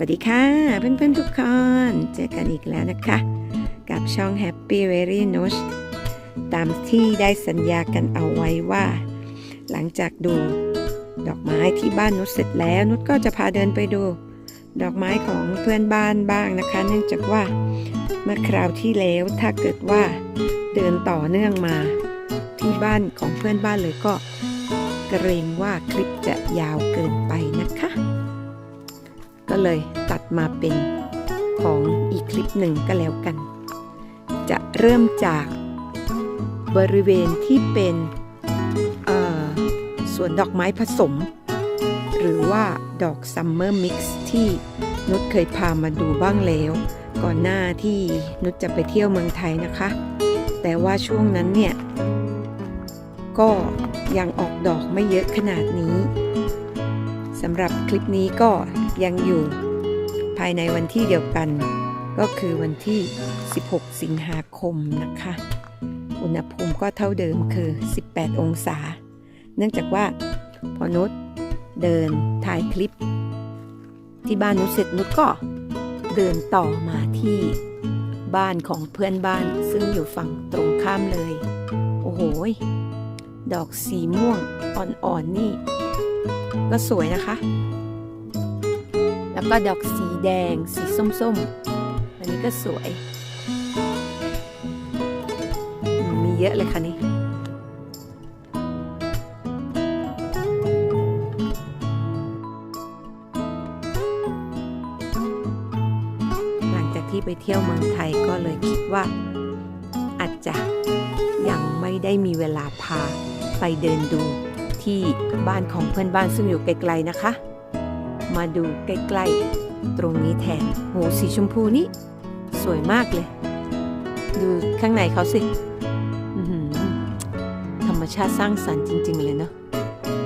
วัสดีค่ะ เพื่อนๆทุกคน เจอกันอีกแล้วนะคะ กับช่อง Happy Very n o t ตามที่ได้สัญญากันเอาไว้ว่า หลังจากดูดอกไม้ที่บ้านนุชเสร็จแล้วนุชก็จะพาเดินไปดู ดอกไม้ของเพื่อนบ้านบ้างนะคะ เนื่องจากว่าเมื่อคราวที่แล้วถ้าเกิดว่าเดินต่อเนื่องมาที่บ้านของเพื่อนบ้านเลยก็เกรงว่าคลิปจะยาวเกินไป ก็เลยตัดมาเป็นของอีกคลิปหนึ่งก็แล้วกัน จะเริ่มจากบริเวณที่เป็นเอ่อสวนดอกไม้ผสม หรือว่าดอกซัมเมอร์มิกซ์ที่นุชเคยพามาดูบ้างแล้ว ก่อนหน้าที่นุชจะไปเที่ยวเมืองไทยนะคะ แต่ว่าช่วงนั้นเนี่ย ก็ยังออกดอกไม่เยอะขนาดนี้สำหรับคลิปนี้ก็ ยังอยู่ ภายในวันที่เดียวกัน ก็คือวันที่ 16 สิงหาคมนะคะ อุณหภูมิก็เท่าเดิมคือ 18 องศา เนื่องจากว่าพอนุชเดินถ่ายคลิป ที่บ้านนุชเสร็จนุชก็เดินต่อมาที่บ้านของเพื่อนบ้านซึ่งอยู่ฝั่งตรงข้ามเลย โอ้โห ดอกสีม่วงอ่อนๆนี่ ก็สวยนะคะ แล้วก็ดอกสีแดงสีส้มๆ อันนี้ก็สวยมมีเยอะเลยค่ะนี่หลังจากที่ไปเที่ยวเมืองไทยก็เลยคิดว่า อาจจะยังไม่ได้มีเวลาพาไปเดินดูที่บ้านของเพื่อนบ้านซึ่งอยู่ไกลๆนะคะ มาดูใกล้ๆ ตรงนี้แทนโหสีชมพูนี่ สวยมากเลย ดูข้างในเขาสิธรรมชาติสร้างสรรค์จริง ๆ เลยเนาะ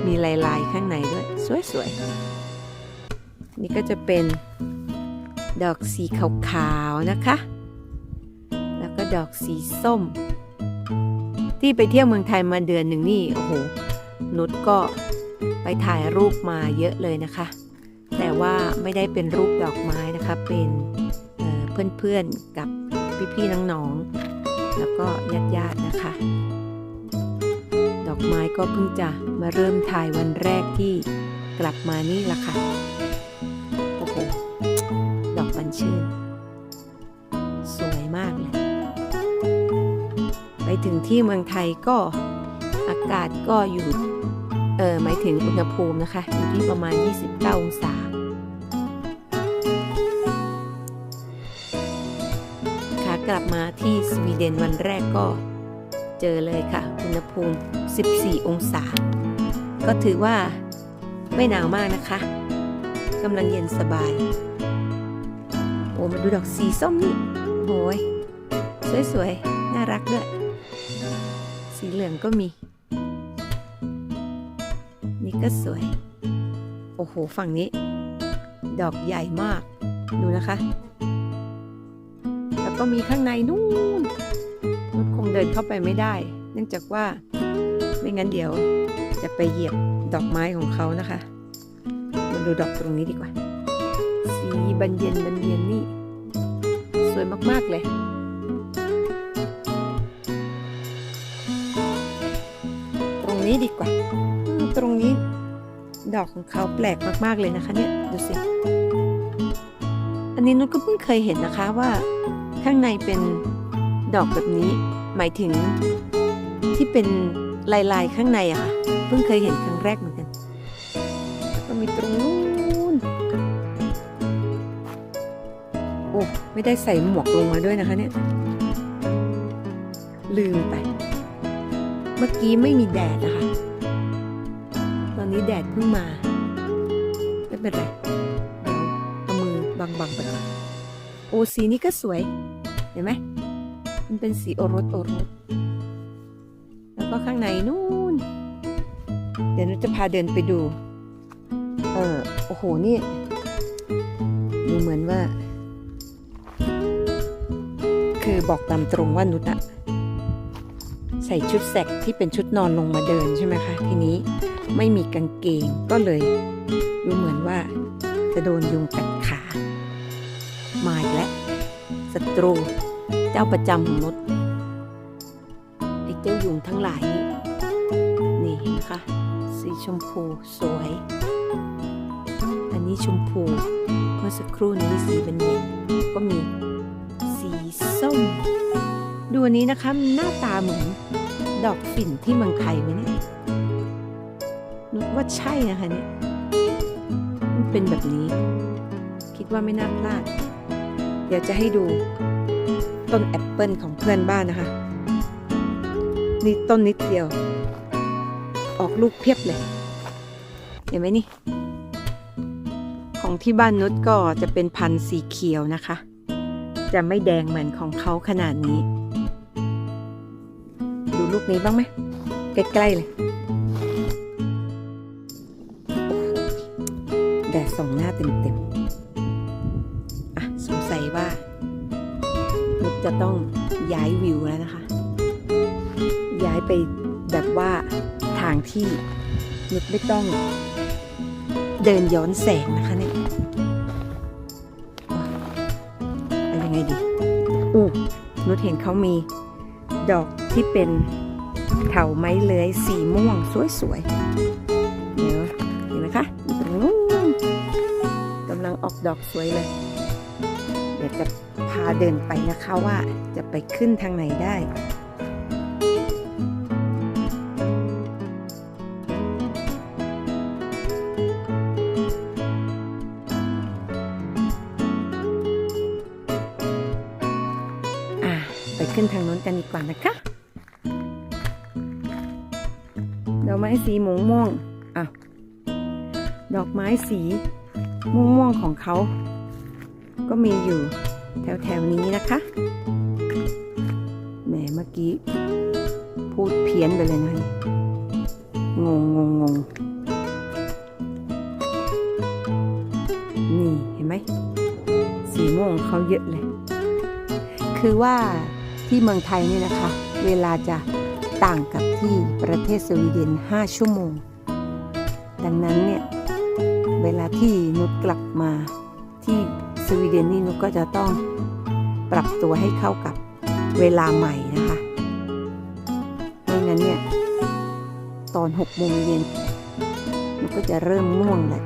มีลายๆข้างในด้วย สวยๆ นี่ก็จะเป็นดอกสีขาวๆนะคะ แล้วก็ดอกสีส้ม ที่ไปเที่ยวเมืองไทยมาเดือนหนึ่งนี่ โอ้โหนุชก็ไปถ่ายรูปมาเยอะเลยนะคะ แต่ว่าไม่ได้เป็นรูปดอกไม้นะคะ เป็นเพื่อนๆกับพี่ๆน้องๆแล้วก็ญาติๆนะคะ ดอกไม้ก็เพิ่งจะมาเริ่มถ่ายวันแรกที่กลับมานี่ละค่ะโอ้โหดอกบัญชื่น สวยมากเลยไปถึงที่เมืองไทยก็อากาศก็อยู่ เออหมายถึงอุณหภูมินะคะอยู่ที่ประมาณ 29 องศาขากลับมาที่สวีเดนวันแรกก็เจอเลยค่ะ อุณหภูมิ 14 องศา ก็ถือว่าไม่หนาวมากนะคะกำลังเย็นสบาย โอ้มาดูดอกสีส้มนี่โอ้ยสวยๆ น่ารักด้วย สีเหลืองก็มี นี่ก็สวย โอ้โห ฝั่งนี้ ดอกใหญ่มาก ดูนะคะ แล้วก็มีข้างในนู่นนุชคงเดินเข้าไปไม่ได้ เนื่องจากว่าไม่งั้นเดี๋ยวจะไปเหยียบดอกไม้ของเขานะคะ มาดูดอกตรงนี้ดีกว่า สีบันเย็นบันเย็นนี่ สวยมาก ๆ เลย นี้ดีกว่า ตรงนี้ ดอกของเขาแปลกมากๆเลยนะคะเนี่ย ดูสิ อันนี้นุชก็เพิ่งเคยเห็นนะคะว่า ข้างในเป็นดอกแบบนี้ หมายถึงที่เป็นลายๆข้างในอะค่ะ เพิ่งเคยเห็นครั้งแรกเหมือนกันแล้วก็มีตรงนู้นโอ้ไม่ได้ใส่หมวกลงมาด้วยนะคะเนี่ย ลืมไป มื่อกี้ไม่มีแดดนะคะ ตอนนี้แดดเพิ่งมา ไม่เป็นไรเดี๋ยวเอามือบังๆไปก่อนโอสีนี้ก็สวย เห็นไหม มันเป็นสีโอรสโอรส แล้วก็ข้างในนู่น เดี๋ยวนุชจะพาเดินไปดู เออโอ้โห นี่ ดูเหมือนว่า คือบอกตามตรงว่านุชอะ ใส่ชุดแสกที่เป็นชุดนอนลงมาเดินใช่ไหมคะ ทีนี้ไม่มีกางเกงก็เลยดูเหมือนว่าจะโดนยุงกัดขา มาอีกแล้วศัตรู เจ้าประจำของนุชไอ้เจ้ายุงทั้งหลาย นี่นี่นไหมคะ สีชมพูสวย อันนี้ชมพูเมื่อสักครู่นี้สีเป็นเย็นก็มีสีส้ม ดูอันนี้นะคะมันหน้าตาเหมือน ดอกฝิ่นที่เมืองไทยไหมเนี่ยนุชว่าใช่นะคะเนี่ยมันเป็นแบบนี้ คิดว่าไม่น่าพลาด เดี๋ยวจะให้ดูต้นแอปเปิลของเพื่อนบ้านนะคะ นี่ต้นนิดเดียว ออกลูกเพียบเลย เห็นไหมนี่ ของที่บ้านนุชก็จะเป็นพันธุ์สีเขียวนะคะ จะไม่แดงเหมือนของเขาขนาดนี้ ลูกนี้บ้างไหมใกล้ๆเลยแดดส่องหน้าเต็มๆอะสงสัยว่านุชจะต้องย้ายวิวแล้วนะคะ ย้ายไปแบบว่าทางที่นุชไม่ต้องเดินย้อนแสงนะคะเนี่ยเอายังไงดีอู้นุชเห็นเขามี ดอกที่เป็นเถาไม้เลื้อยสีม่วงสวยๆเนี่ยเห็นไหมคะตรงนู้นกำลังออกดอกสวยเลย เดี๋ยวจะพาเดินไปนะคะว่าจะไปขึ้นทางไหนได้ ขึ้นทางโน้นกันดีกว่านะคะดอกไม้สีม่วงม่วงอะดอกไม้สีม่วงม่วงของเขา ก็มีอยู่แถวแถวๆนี้นะคะแหมเมื่อกี้ พูดเพี้ยนไปเลยนะงงงงงงนี่เห็นไหมสีม่วงเขาเยอะเลย คือว่า ที่เมืองไทยเนี่ยนะคะ เวลาจะต่างกับที่ประเทศสวีเดน 5 ชั่วโมง ดังนั้นเนี่ย เวลาที่นุชกลับมาที่สวีเดนนี่นุชก็จะต้องปรับตัวให้เข้ากับเวลาใหม่นะคะไม่งั้นเนี่ย ตอน 6 โมงเย็นนุชก็จะเริ่มง่วงแหละ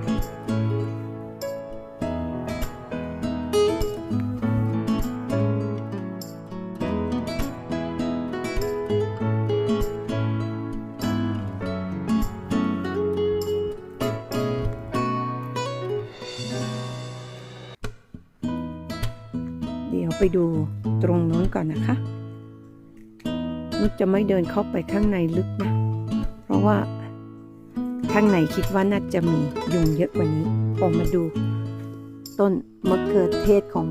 เดี๋ยวไปดูตรงนู้นก่อนนะคะนุชจะไม่เดินเข้าไปข้างในลึกนะ เพราะว่าข้างในคิดว่าน่าจะมียุงเยอะกว่านี้ออกมาดู ต้นมะเขือเทศของ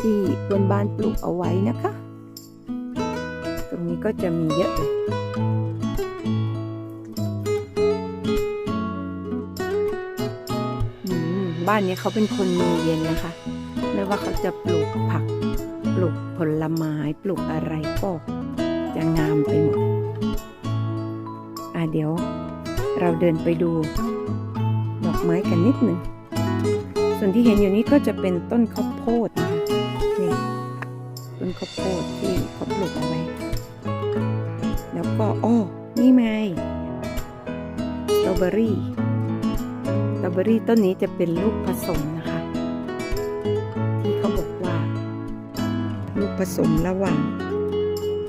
ที่เพื่อนบ้านปลูกเอาไว้นะคะ ตรงนี้ก็จะมีเยอะเลยบ้านนี้เขาเป็นคนมือเย็นนะคะ ไม่ว่าเขาจะปลูกผัก ปลูกผลไม้ปลูกอะไรก็จะงามไปหมด อะเดี๋ยวเราเดินไปดูดอกไม้กันนิดหนึ่ง ส่วนที่เห็นอยู่นี้ก็จะเป็นต้นข้าวโพดนะคะนี่ต้นข้าวโพดที่เขาปลูกเอาไว้ แล้วก็อ้อนี่ไงสตรอเบอรี่สตรอเบอรี่ต้นนี้จะเป็นลูกผสม ผสมระหว่าง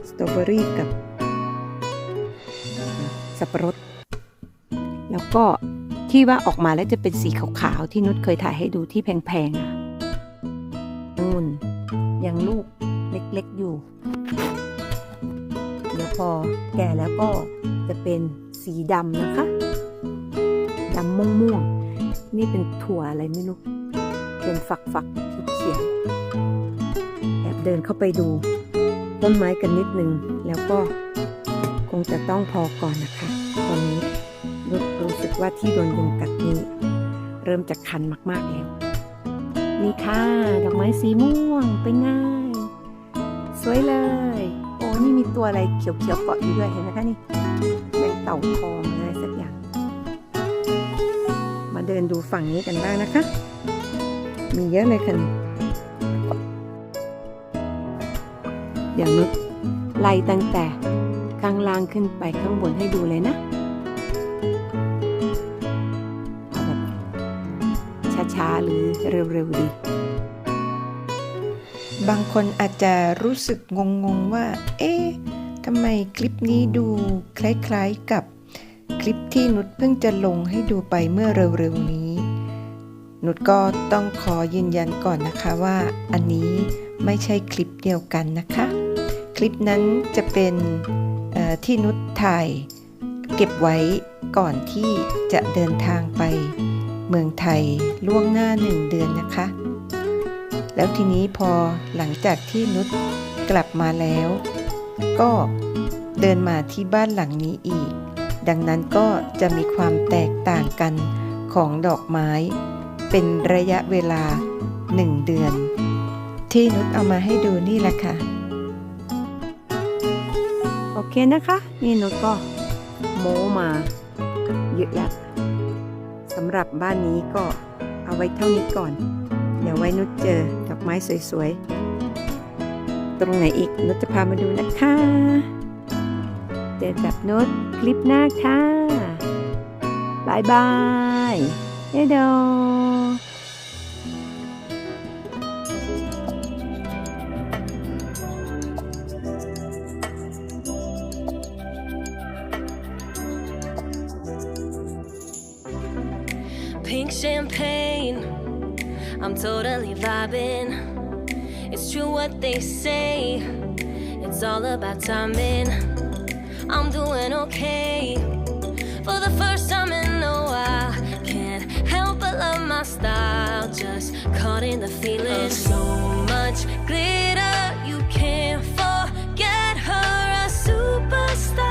สตรอเบอรี่กับสับปะรด แล้วก็ที่ว่าออกมาแล้วจะเป็นสีขาวๆ ที่นุชเคยถ่ายให้ดูที่แพงๆอะนู่นยังลูกเล็กๆอยู่ เดี๋ยวพอแก่แล้วก็จะเป็นสีดำนะคะดำม่วงๆ นี่เป็นถั่วอะไรไม่รู้ เป็นฝักๆเขียวๆ เดินเข้าไปดู ต้นไม้กันนิดนึง แล้วก็คงจะต้องพอก่อนนะคะ ตอนนี้รู้รู้สึกว่าที่โดนยุงกัดนี้เริ่มจะคันมากๆแล้ว นี่ค่ะดอกไม้สีม่วงเป็นไง่ายสวยเลย โอ้นี่มีตัวอะไรเขียวๆเกาะอยู่ด้วยเห็นไหมคะนี่แมงเต่าทองอะไรสักอย่าง มาเดินดูฝั่งนี้กันบ้างนะคะ มีเยอะเลยค่ะ เดี๋ยวนุชไล่ตั้งแต่ข้างล่างขึ้นไปข้างบนให้ดูเลยนะเอาแบบช้าๆ หรือเร็วๆดีบางคนอาจจะรู้สึกงงๆว่า เอ๊ะทำไมคลิปนี้ดูคล้ายๆกับคลิปที่นุชเพิ่งจะลงให้ดูไปเมื่อเร็วๆนี้ นุชก็ต้องขอยืนยันก่อนนะคะว่า อันนี้ไม่ใช่คลิปเดียวกันนะคะ คลิปนั้นจะเป็นที่นุชถ่าย เก็บไว้ก่อนที่จะเดินทางไปเมืองไทยล่วงหน้าหนึ่งเดือนนะคะ แล้วทีนี้พอหลังจากที่นุชกลับมาแล้ว ก็เดินมาที่บ้านหลังนี้อีก ดังนั้นก็จะมีความแตกต่างกันของดอกไม้ เป็นระยะเวลา1เดือน ที่นุชเอามาให้ดูนี่แหละค่ะ นะคะ นี่นุชก็โม้มาเยอะแล้วสำหรับบ้านนี้ก็เอาไว้เท่านี้ก่อน เดี๋ยวไว้นุชเจอดอกไม้สวยๆ ตรงไหนอีกนุชจะพามาดูนะคะ เจอกับนุชคลิปหน้าค่ะบายบายเด Pink champagne, I'm totally vibing. It's true what they say, it's all about timing. I'm doing okay for the first time in a while. Can't help but love my style, just caught in the feeling. So much glitter, you can't forget her, a superstar.